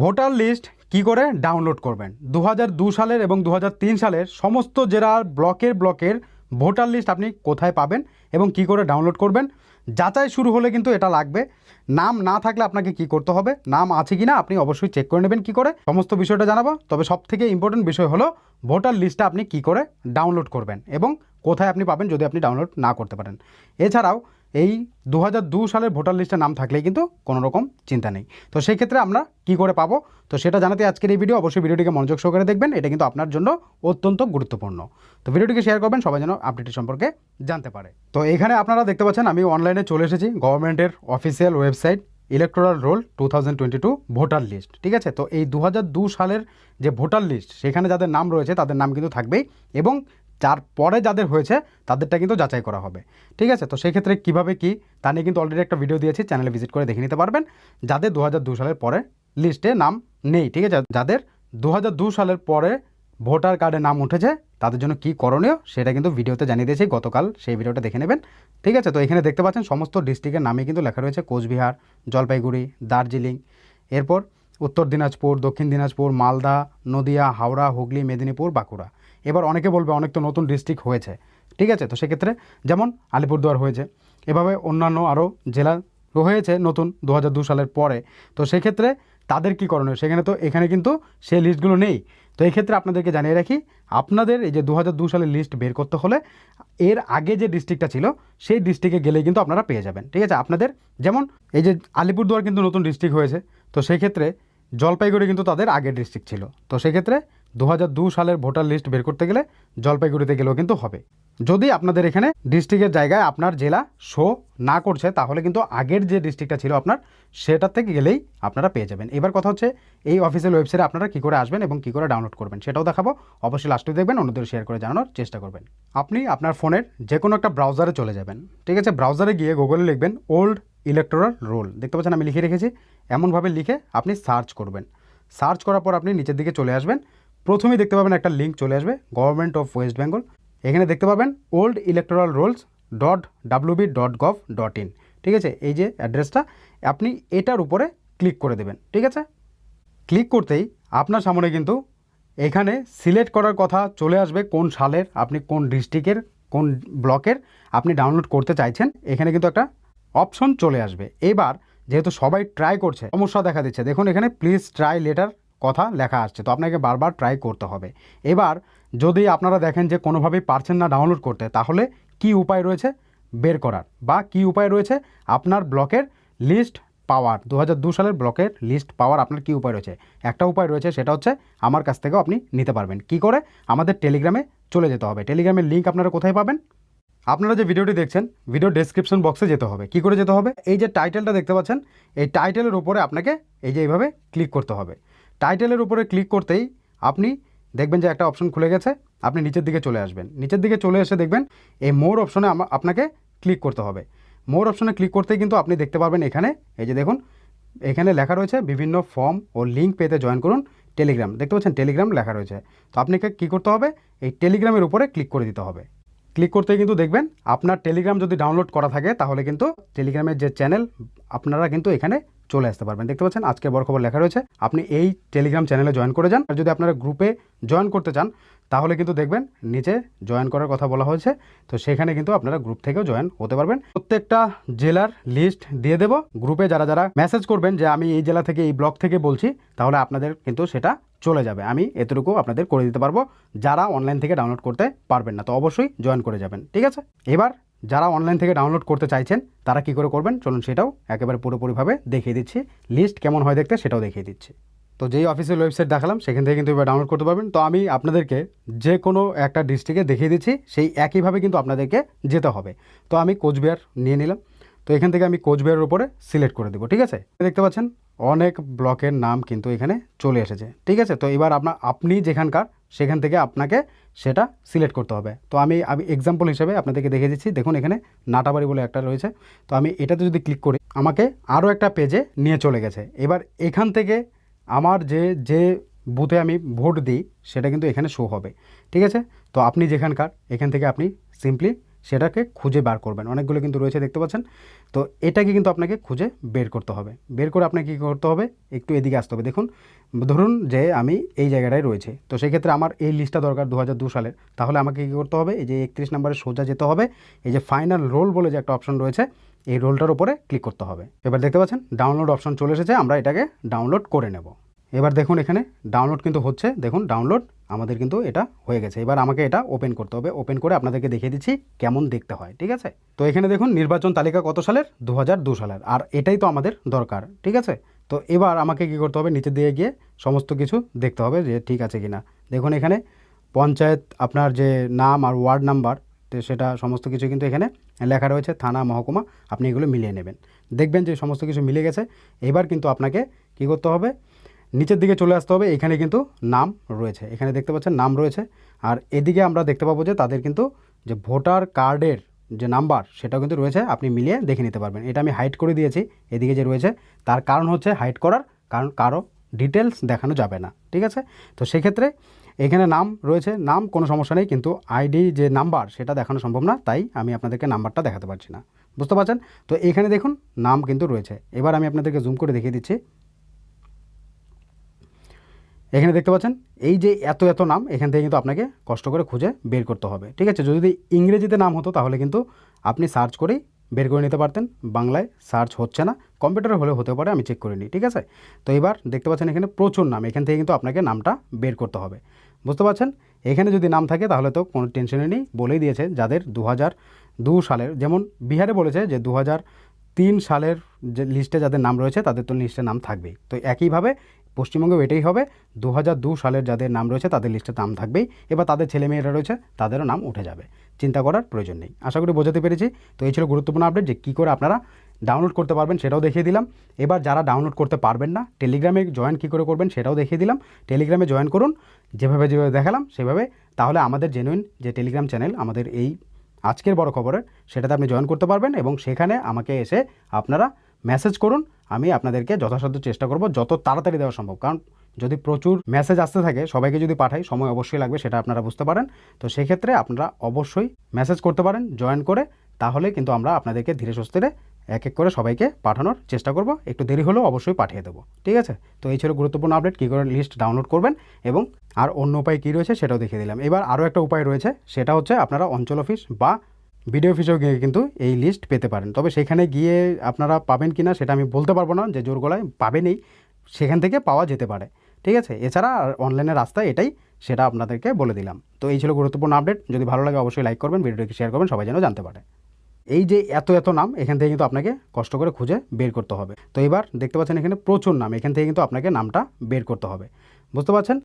Voter list কি করে download করবেন? দু সালের এবং দু হাজার তিন সালের সমস্ত জেলার ব্লকের ব্লকের ভোটার লিস্ট আপনি কোথায় পাবেন এবং কি করে ডাউনলোড করবেন? যাচাই শুরু হলে কিন্তু এটা লাগবে। নাম না থাকলে আপনাকে কি করতে হবে? নাম আছে কি না আপনি অবশ্যই চেক করে নেবেন কি করে। সমস্ত বিষয়টা জানাব। তবে সব থেকে ইম্পর্টেন্ট বিষয় হলো ভোটার লিস্টটা আপনি কি করে ডাউনলোড করবেন এবং কোথায় আপনি পাবেন যদি আপনি ডাউনলোড না করতে পারেন। এছাড়াও এই দু সালের ভোটার লিস্টে নাম থাকলেই কিন্তু কোনো রকম চিন্তা নেই। তো সেই ক্ষেত্রে আমরা কি করে পাবো? তো সেটা জানাতে আজকের এই ভিডিও অবশ্যই ভিডিওটিকে মনোযোগ সহকারে দেখবেন। এটা কিন্তু আপনার জন্য অত্যন্ত গুরুত্বপূর্ণ। তো ভিডিওটিকে শেয়ার করবেন, সবাই যেন আপডেটের সম্পর্কে জানতে পারে। তো এখানে আপনারা দেখতে পাচ্ছেন, আমি অনলাইনে চলে এসেছি, গভর্নমেন্টের official website electoral roll two thousand twenty two voter list, ঠিক আছে? তো এই দু সালের যে ভোটার লিস্ট, সেখানে যাদের নাম রয়েছে তাদের নাম কিন্তু থাকবেই এবং যার পরে যাদের হয়েছে, তাদেরটা কিন্তু যাচাই করা হবে। ঠিক আছে? তো সেই ক্ষেত্রে কীভাবে কী? তা নিয়ে কিন্তু অলরেডি একটা ভিডিও দিয়েছি চ্যানেলে ভিজিট করে দেখে নিতে পারবেন। যাদের দু সালের পরে লিস্টে নাম নেই, ঠিক আছে? যাদের দু সালের পরে ভোটার কার্ডে নাম উঠেছে, তাদের জন্য কী করণীয়, সেটা কিন্তু ভিডিওতে জানিয়ে দিয়েছি, গতকাল সেই ভিডিওটা দেখে নেবেন। ঠিক আছে? তো এখানে দেখতে পাচ্ছেন, সমস্ত ডিস্ট্রিক্টের নামে কিন্তু লেখা রয়েছে, কোচবিহার, জলপাইগুড়ি, দার্জিলিং। এরপর উত্তর দিনাজপুর, দক্ষিণ দিনাজপুর, মালদা, নদিয়া, হাওড়া, হুগলি, মেদিনীপুর, বাঁকুড়া। এবার অনেকে বলবে অনেক তো নতুন ডিস্ট্রিক্ট হয়েছে। ঠিক আছে, তো সেক্ষেত্রে যেমন আলিপুরদুয়ার হয়েছে, এভাবে অন্যান্য আরও জেলা হয়েছে নতুন দু সালের পরে। তো সেক্ষেত্রে তাদের কী করণীয়? সেখানে তো, এখানে কিন্তু সেই লিস্টগুলো নেই। তো এই ক্ষেত্রে আপনাদেরকে জানিয়ে রাখি, আপনাদের এই যে দু সালের লিস্ট বের করতে হলে এর আগে যে ডিস্ট্রিক্টটা ছিল, সেই ডিস্ট্রিক্টে গেলেই কিন্তু আপনারা পেয়ে যাবেন। ঠিক আছে, আপনাদের যেমন এই যে আলিপুরদুয়ার কিন্তু নতুন ডিস্ট্রিক্ট হয়েছে, তো সেই ক্ষেত্রে জলপাইগুড়ি কিন্তু তাদের আগের ডিস্ট্রিক্ট ছিল। তো সেক্ষেত্রে দু সালের ভোটার লিস্ট বের করতে গেলে জলপাইগুড়িতে গেলেও কিন্তু হবে। যদি আপনাদের এখানে ডিস্ট্রিক্টের জায়গায় আপনার জেলা শো না করছে, তাহলে কিন্তু আগের যে ডিস্ট্রিক্টটা ছিল আপনার, সেটার থেকে গেলেই আপনারা পেয়ে যাবেন। এবার কথা হচ্ছে, এই অফিসিয়াল ওয়েবসাইটে আপনারা কী করে আসবেন এবং কী করে ডাউনলোড করবেন, সেটাও দেখাবো। অবশ্যই লাস্টে দেখবেন, অন্যদের শেয়ার করে জানানোর চেষ্টা করবেন। আপনি আপনার ফোনের যে কোনো একটা ব্রাউজারে চলে যাবেন। ঠিক আছে ব্রাউজারে গিয়ে গুগলে লিখবেন ওল্ড ইলেকট্রাল রোল দেখতে পাচ্ছেন আমি লিখে রেখেছি। এমনভাবে লিখে আপনি সার্চ করবেন। সার্চ করার পর আপনি নিচের দিকে চলে আসবেন। প্রথমেই দেখতে পাবেন একটা লিঙ্ক চলে আসবে গভর্নমেন্ট অফ ওয়েস্ট বেঙ্গল এখানে দেখতে পাবেন old electoral rolls dot WB dot gov dot in ঠিক আছে? এই যে অ্যাড্রেসটা আপনি এটার উপরে ক্লিক করে দেবেন। ঠিক আছে? ক্লিক করতেই আপনার সামনে কিন্তু এখানে সিলেক্ট করার কথা চলে আসবে, কোন সালের, আপনি কোন ডিস্ট্রিক্টের কোন ব্লকের আপনি ডাউনলোড করতে চাইছেন। এখানে কিন্তু একটা অপশন চলে আসবে। এবার যেহেতু সবাই ট্রাই করছে, সমস্যা দেখা দিচ্ছে। দেখুন, এখানে প্লিজ ট্রাই লেটার কথা লেখা আসছে। তো আপনাকে বারবার ট্রাই করতে হবে। এবার যদি আপনারা দেখেন যে কোনোভাবেই পারছেন না ডাউনলোড করতে, তাহলে কি উপায় রয়েছে? বের করার। বা কি উপায় রয়েছে? আপনার ব্লকের লিস্ট পাওয়ার দু সালের ব্লকের লিস্ট পাওয়ার আপনার কি উপায় রয়েছে? একটা উপায় রয়েছে, সেটা হচ্ছে আমার কাছ থেকেও আপনি নিতে পারবেন। কি করে? আমাদের টেলিগ্রামে চলে যেতে হবে। টেলিগ্রামের লিঙ্ক আপনারা কোথায় পাবেন? আপনারা যে ভিডিওটি দেখছেন ভিডিও ডেসক্রিপশন বক্সে যেতে হবে। কি করে যেতে হবে? এই যে টাইটেলটা দেখতে পাচ্ছেন, এই টাইটেলের উপরে আপনাকে এই যে এইভাবে ক্লিক করতে হবে। টাইটেলের উপরে ক্লিক করতেই আপনি দেখবেন যে একটা অপশন খুলে গেছে, আপনি নিচের দিকে চলে আসবেন। নিচের দিকে চলে এসে দেখবেন এই মোর অপশনে আপনাকে ক্লিক করতে হবে। মোর অপশনে ক্লিক করতেই কিন্তু আপনি দেখতে পারবেন এখানে, এই যে দেখুন, এখানে লেখা রয়েছে বিভিন্ন ফর্ম ও লিঙ্ক পেতে জয়েন করুন টেলিগ্রাম। দেখতে পাচ্ছেন টেলিগ্রাম লেখা রয়েছে। তো আপনাকে কী করতে হবে? এই টেলিগ্রামের উপরে ক্লিক করে দিতে হবে। ক্লিক করতে কিন্তু দেখবেন আপনার টেলিগ্রাম যদি ডাউনলোড করা থাকে, তাহলে কিন্তু টেলিগ্রামের যে চ্যানেল, আপনারা কিন্তু এখানে চলে আসতে পারবেন। দেখতে পাচ্ছেন, আজকে বড় খবর লেখা রয়েছে। আপনি এই টেলিগ্রাম চ্যানেলে জয়েন করে যান। আর যদি আপনারা গ্রুপে জয়েন করতে চান, তাহলে কিন্তু দেখবেন, নিচে জয়েন করার কথা বলা হয়েছে। তো সেখানে কিন্তু আপনারা গ্রুপ থেকেও জয়েন হতে পারবেন। প্রত্যেকটা জেলার লিস্ট দিয়ে দেবো। গ্রুপে যারা যারা মেসেজ করবেন যে, আমি এই জেলা থেকে, এই ব্লক থেকে বলছি তাহলে আপনাদের কিন্তু সেটা চলে যাবে। আমি এতটুকু আপনাদের করে দিতে পারব, যারা অনলাইন থেকে ডাউনলোড করতে পারবেন না। তো অবশ্যই জয়েন করে যাবেন। ঠিক আছে? এবার যারা অনলাইন থেকে ডাউনলোড করতে চাইছেন, তারা কি করে করবেন? চলুন সেটাও একেবারে পুরোপুরিভাবে দেখিয়ে দিচ্ছি। লিস্ট কেমন হয় দেখতে সেটাও দেখিয়ে দিচ্ছি। তো যেই অফিসের ওয়েবসাইট দেখালাম, সেখান থেকে কিন্তু এবার ডাউনলোড করতে পারবেন। তো আমি আপনাদেরকে যে কোনো একটা ডিস্ট্রিক্টে দেখিয়ে দিচ্ছি, সেই একইভাবে কিন্তু আপনাদেরকে যেতে হবে। তো আমি কোচবিহার নিয়ে নিলাম। তো এখান থেকে আমি কোচবিহারের উপরে সিলেক্ট করে দেবো, ঠিক আছে? দেখতে পাচ্ছেন, অনেক ব্লকের নাম কিন্তু এখানে চলে এসেছে, ঠিক আছে? তো এবার আপনার আপনি যেখানকার, সেখান থেকে আপনাকে সেটা সিলেক্ট করতে হবে। তো আমি আমি এক্সাম্পল হিসেবে আপনাদেরকে দেখে দিচ্ছি, দেখুন এখানে নাটাবাড়ি বলে একটা রয়েছে। তো আমি এটাতে যদি ক্লিক করি, আমাকে আরও একটা পেজে নিয়ে চলে গেছে। এবার এখান থেকে আমার যে যে বুথে আমি ভোট দিই, সেটা কিন্তু এখানে শো হবে, ঠিক আছে? তো আপনি যেখানকার, এখান থেকে আপনি সিম্পলি সেটাকে খুঁজে বার করবেন। অনেকগুলো কিন্তু রয়েছে, দেখতে পাচ্ছেন? তো এটাকে কিন্তু আপনাকে খুঁজে বের করতে হবে। বের করে আপনাকে কী করতে হবে? একটু এদিকে আসতে হবে। দেখুন, ধরুন যে আমি এই জায়গাটায় রয়েছে, তো সেক্ষেত্রে আমার এই লিস্টটা দরকার দু সালের। তাহলে আমাকে কী করতে হবে? এই যে একত্রিশ নম্বরে সোজা যেতে হবে। এই যে ফাইনাল রোল বলে যে একটা অপশন রয়েছে, এই রোলটার উপরে ক্লিক করতে হবে। এবার দেখতে পাচ্ছেন ডাউনলোড অপশন চলে এসেছে। আমরা এটাকে ডাউনলোড করে নেব। এবার দেখুন এখানে ডাউনলোড কিন্তু হচ্ছে। দেখুন ডাউনলোড আমাদের কিন্তু এটা হয়ে গেছে। এবার আমাকে এটা ওপেন করতে হবে। ওপেন করে আপনাদেরকে দেখিয়ে দিচ্ছি কেমন দেখতে হয়, ঠিক আছে? তো এখানে দেখুন, নির্বাচন তালিকা কত সালের? দু সালের। আর এটাই তো আমাদের দরকার, ঠিক আছে? তো এবার আমাকে কি করতে হবে? নিচে দিয়ে গিয়ে সমস্ত কিছু দেখতে হবে যে ঠিক আছে কি না দেখুন এখানে পঞ্চায়েত, আপনার যে নাম আর ওয়ার্ড নাম্বার, তো সেটা সমস্ত কিছু কিন্তু এখানে লেখা রয়েছে। থানা, মহকুমা, আপনি এগুলো মিলিয়ে নেবেন। দেখবেন যে সমস্ত কিছু মিলে গেছে। এবার কিন্তু আপনাকে কি করতে হবে? নিচের দিকে চলে আসতে হবে, এখানে কিন্তু নাম রয়েছে। এখানে দেখতে পাচ্ছেন নাম রয়েছে, আর এদিকে আমরা দেখতে পাবো যে তাদের কিন্তু যে ভোটার কার্ডের যে নাম্বার, সেটাও কিন্তু রয়েছে, আপনি মিলিয়ে দেখে নিতে পারবেন। এটা আমি হাইড করে দিয়েছি, এদিকে যে রয়েছে, তার কারণ হচ্ছে হাইড করার, কারণ কারও ডিটেলস দেখানো যাবে না, ঠিক আছে? তো সেক্ষেত্রে এখানে নাম রয়েছে, নাম কোনো সমস্যা নেই, কিন্তু আইডি যে নাম্বার, সেটা দেখানো সম্ভব না, তাই আমি আপনাদেরকে নাম্বারটা দেখাতে পারছি না। বুঝতে পারছেন? তো এখানে দেখুন, নাম কিন্তু রয়েছে। এবার আমি আপনাদেরকে জুম করে দেখিয়ে দিচ্ছি। এখানে দেখতে পাচ্ছেন, এই যে এত এত নাম, এখান থেকে কিন্তু আপনাকে কষ্ট করে খুঁজে বের করতে হবে, ঠিক আছে? যদি ইংরেজিতে নাম হতো, তাহলে কিন্তু আপনি সার্চ করেই বের করে নিতে পারতেন। বাংলায় সার্চ হচ্ছে না কম্পিউটারে হলে হতে পারে, আমি চেক করে নিই, ঠিক আছে? তো এবার দেখতে পাচ্ছেন এখানে প্রচুর নাম, এখান থেকে কিন্তু আপনাকে নামটা বের করতে হবে, বুঝতে পারছেন? এখানে যদি নাম থাকে, তাহলে তো কোনো টেনশনই নেই, বলেই দিয়েছে যাদের দু দু সালের, যেমন বিহারে বলেছে যে দু তিন সালের যে লিস্টে যাদের নাম রয়েছে, তাদের তো লিস্টে নাম থাকবেই। তো একইভাবে পশ্চিমবঙ্গেও এটাই হবে। দু দু সালের যাদের নাম রয়েছে, তাদের লিস্টে নাম থাকবেই। এবার তাদের ছেলেমেয়েরা রয়েছে, তাদেরও নাম উঠে যাবে। চিন্তা করার প্রয়োজন নেই। আশা করি বোঝাতে পেরেছি। তো এই ছিল গুরুত্বপূর্ণ আপডেট যে কী করে আপনারা ডাউনলোড করতে পারবেন সেটাও দেখিয়ে দিলাম। এবার যারা ডাউনলোড করতে পারবেন না টেলিগ্রামে জয়েন কী করে করবেন সেটাও দেখিয়ে দিলাম। টেলিগ্রামে জয়েন করুন, যেভাবে যেভাবে দেখালাম সেভাবে। তাহলে আমাদের জেনুইন যে টেলিগ্রাম চ্যানেল আমাদের এই আজকের বড় খবরের, সেটাতে আপনি জয়েন করতে পারবেন এবং সেখানে আমাকে এসে আপনারা মেসেজ করুন, আমি আপনাদেরকে যথাসাধ্য চেষ্টা করব যত তাড়াতাড়ি দেওয়া সম্ভব। কারণ যদি প্রচুর মেসেজ আসতে থাকে, সবাইকে যদি পাঠাই, সময় অবশ্যই লাগবে, সেটা আপনারা বুঝতে পারেন। তো সেক্ষেত্রে আপনারা অবশ্যই মেসেজ করতে পারেন জয়েন করে, তাহলে কিন্তু আমরা আপনাদেরকে ধীরে সুস্থিরে এক এক করে সবাইকে পাঠানোর চেষ্টা করব। একটু দেরি হলেও অবশ্যই পাঠিয়ে দেবো, ঠিক আছে? তো এই ছিল গুরুত্বপূর্ণ আপডেট কী করে লিস্ট ডাউনলোড করবেন এবং আর অন্য উপায় কী রয়েছে সেটাও দেখিয়ে দিলাম। এবার আরও একটা উপায় রয়েছে, সেটা হচ্ছে আপনারা অঞ্চল অফিস বা বিডিও অফিসেও গিয়ে কিন্তু এই লিস্ট পেতে পারেন। তবে সেখানে গিয়ে আপনারা পাবেন কি না সেটা আমি বলতে পারব না, যে জোর গলায় পাবেনই, সেখান থেকে পাওয়া যেতে পারে। ঠিক আছে? এছাড়া অনলাইনের রাস্তা এটাই সেটা আপনাদেরকে বলে দিলাম। তো এই ছিল গুরুত্বপূর্ণ আপডেট যদি ভালো লাগে অবশ্যই লাইক করবেন, ভিডিওটিকে শেয়ার করবেন, সবাই যেন জানতে পারে। এই যে এত এত নাম, এখান থেকে কিন্তু আপনাকে কষ্ট করে খুঁজে বের করতে হবে। তো এবার দেখতে পাচ্ছেন এখানে প্রচুর নাম, এখান থেকে কিন্তু আপনাকে নামটা বের করতে হবে। বুঝতে পারছেন?